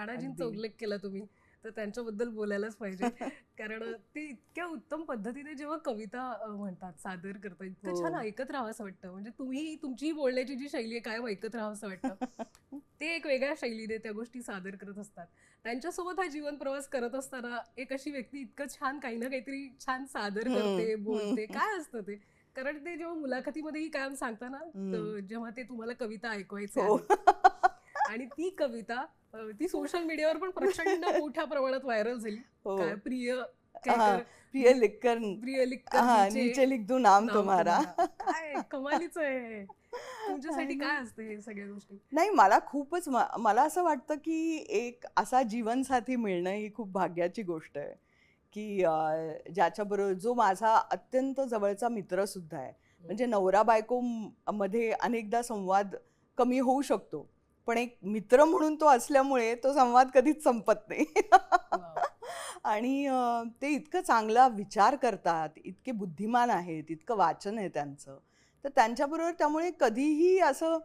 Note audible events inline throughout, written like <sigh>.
राणाजींचा. उल्लेख केला तुम्ही तर त्यांच्याबद्दल बोलायलाच पाहिजे. <laughs> कारण ते इतक्या उत्तम पद्धतीने जेव्हा कविता म्हणतात सादर करतात इतकं हो. छान ऐकत राहावं असं वाटतं. म्हणजे तुम्ही तुमची बोलण्याची जी शैली आहे कायम ऐकत राहावं असं वाटतं. <laughs> ते एक वेगळ्या शैलीने त्या गोष्टी सादर करत असतात. त्यांच्यासोबत हा जीवन प्रवास करत असताना एक अशी व्यक्ती इतकं छान काही ना काहीतरी छान सादर करते. बोलते काय असतं ते? कारण ते जेव्हा मुलाखतीमध्येही कायम सांगताना जेव्हा ते तुम्हाला कविता ऐकवायचे हो. आणि ती कविता ती सोशल मीडियावर पण प्रचंड मोठ्या प्रमाणात व्हायरल झाली. हो. काय प्रिय प्रिय लिखकर प्रिय लिख कर नीचे नीचे लिख दू नाम तुम्हारा कमालीच आहे. तुमच्यासाठी काय असते हे सगळ्या गोष्टी? नाही मला खूपच मला असं वाटतं की एक असा जीवनसाथी मिळणं ही खूप भाग्याची गोष्ट आहे. की ज्याच्याबरोबर जो माझा अत्यंत जवळचा मित्र सुद्धा आहे म्हणजे नवरा बायको मध्ये अनेकदा संवाद कमी होऊ शकतो. पण एक मित्र म्हणून तो असल्यामुळे तो संवाद कधीच संपत नाही. <laughs> आणि ते इतकं चांगला विचार करतात इतके बुद्धिमान आहेत इतकं वाचन आहे त्यांचं तर त्यांच्याबरोबर त्यामुळे कधीही असं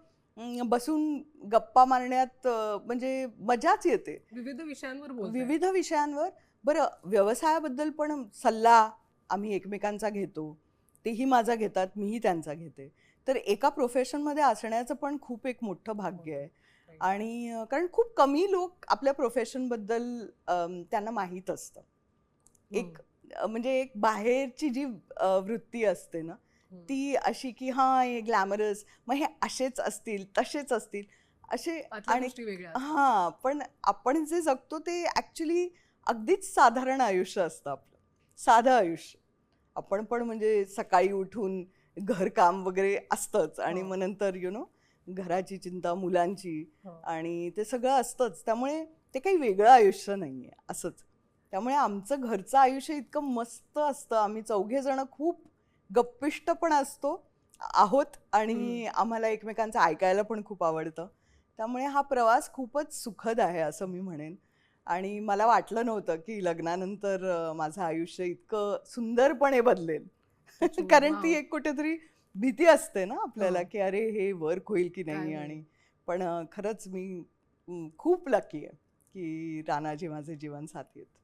बसून गप्पा मारण्यात म्हणजे मजाच येते विविध विषयांवर. विविध विषयांवर बरं व्यवसायाबद्दल पण सल्ला आम्ही एकमेकांचा घेतो तेही माझा घेतात मीही त्यांचा घेते तर एका प्रोफेशनमध्ये असण्याचं पण खूप एक मोठं भाग्य आहे Right. आणि कारण खूप कमी लोक आपल्या प्रोफेशनबद्दल त्यांना माहीत असतं एक म्हणजे एक बाहेरची जी वृत्ती असते ना. ती अशी की हां हे ग्लॅमरस मग हे असेच असतील तसेच असतील असे आणि. हां पण आपण जे जगतो ते ॲक्च्युली अगदीच साधारण आयुष्य असतं आपलं साधं आयुष्य आपण पण म्हणजे सकाळी उठून घरकाम वगैरे असतंच आणि हो. मग नंतर यु नो घराची चिंता मुलांची हो. आणि ते सगळं असतंच. त्यामुळे ते काही वेगळं आयुष्य नाही आहे असंच. त्यामुळे आमचं घरचं आयुष्य इतकं मस्त असतं. आम्ही चौघे जण खूप गप्पिष्ट पण असतो आहोत आणि आम्हाला एकमेकांचं ऐकायला पण खूप आवडतं. त्यामुळे हा प्रवास खूपच सुखद आहे असं मी म्हणेन. आणि मला वाटलं नव्हतं की लग्नानंतर माझं आयुष्य इतकं सुंदरपणे बदलेल. कारण ती. एक कुठेतरी भीती असते ना आपल्याला हो. की अरे हे वर्क होईल की नाही? आणि पण खरंच मी खूप लकी आहे की राणाजी माझे जीवन साथी आहेत